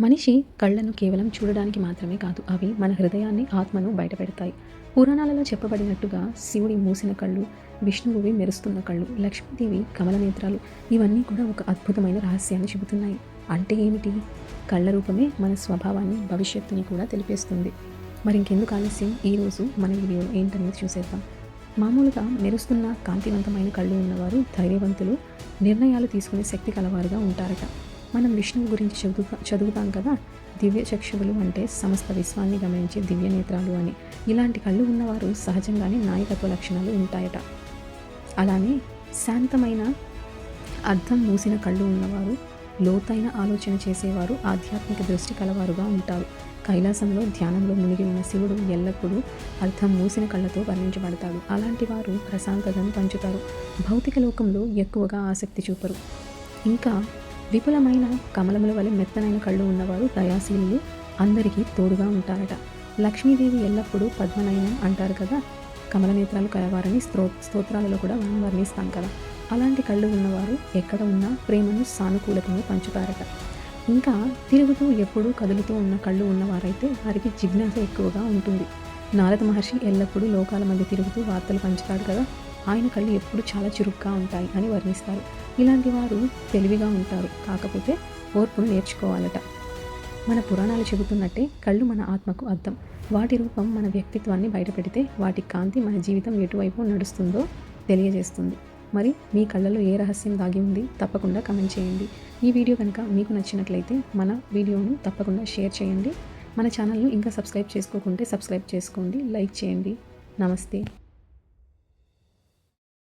మనిషి కళ్ళను కేవలం చూడడానికి మాత్రమే కాదు అవి మన హృదయాన్ని ఆత్మను బయటపెడతాయి. పురాణాలలో చెప్పబడినట్టుగా శివుడి మూసిన కళ్ళు విష్ణువువి మెరుస్తున్న కళ్ళు లక్ష్మీదేవి కమల నేత్రాలు ఇవన్నీ కూడా ఒక అద్భుతమైన రహస్యాన్ని చెబుతున్నాయి. అంటే ఏమిటి? కళ్ళ రూపమే మన స్వభావాన్ని భవిష్యత్తుని కూడా తెలిపేస్తుంది. మరి ఇంకెందుకు ఆలస్యం ఈరోజు మన వీడియో ఏంటనేది చూసేద్దాం. మామూలుగా మెరుస్తున్న కాంతివంతమైన కళ్ళు ఉన్నవారు ధైర్యవంతులు నిర్ణయాలు తీసుకునే శక్తి కలవారుగా ఉంటారట. మనం విష్ణువు గురించి చదువు చదువుతాం కదా? దివ్య చక్షువులు అంటే సమస్త విశ్వాన్ని గమనించే దివ్య నేత్రాలు అని. ఇలాంటి కళ్ళు ఉన్నవారు సహజంగానే నాయకత్వ లక్షణాలు ఉంటాయట. అలానే శాంతమైన అర్థం మూసిన కళ్ళు ఉన్నవారు లోతైన ఆలోచన చేసేవారు ఆధ్యాత్మిక దృష్టి కలవారుగా ఉంటారు. కైలాసంలో ధ్యానంలో మునిగి ఉన్న శివుడు ఎల్లప్పుడూ అర్థం మూసిన కళ్ళతో వర్ణించబడతాడు. అలాంటి వారు ప్రశాంతతను పంచుతారు. భౌతిక లోకంలో ఎక్కువగా ఆసక్తి చూపరు. ఇంకా విపులమైన కమలముల వలె మెత్తనైన కళ్ళు ఉన్నవారు దయాశీలు అందరికీ తోడుగా ఉంటారట. లక్ష్మీదేవి ఎల్లప్పుడూ పద్మనయనం అంటారు కదా? కమలనేత్రాలు కలవారని స్త్రో స్తోత్రాలలో కూడా మనం వర్ణిస్తాం కదా? అలాంటి కళ్ళు ఉన్నవారు ఎక్కడ ఉన్నా ప్రేమను సానుకూలతను పంచుతారట. ఇంకా తిరుగుతూ ఎప్పుడూ కదులుతూ ఉన్న కళ్ళు ఉన్నవారైతే వారికి జిజ్ఞాస ఎక్కువగా ఉంటుంది. నారద మహర్షి ఎల్లప్పుడూ లోకాల మధ్య తిరుగుతూ వార్తలు పంచుతాడు కదా. ఆయన కళ్ళు ఎప్పుడు చాలా చురుగ్గా ఉంటాయి అని వర్ణిస్తారు. ఇలాంటి వారు తెలివిగా ఉంటారు. కాకపోతే ఓర్పును నేర్చుకోవాలట. మన పురాణాలు చెబుతున్నట్టే కళ్ళు మన ఆత్మకు అర్థం వాటి రూపం మన వ్యక్తిత్వాన్ని బయటపెడితే వాటి కాంతి మన జీవితం ఎటువైపు నడుస్తుందో తెలియజేస్తుంది. మరి మీ కళ్ళలో ఏ రహస్యం దాగి ఉంది? తప్పకుండా కమెంట్ చేయండి. ఈ వీడియో కనుక మీకు నచ్చినట్లయితే మన వీడియోను తప్పకుండా షేర్ చేయండి. మన ఛానల్ను ఇంకా సబ్స్క్రైబ్ చేసుకోకుంటే సబ్స్క్రైబ్ చేసుకోండి లైక్ చేయండి. నమస్తే.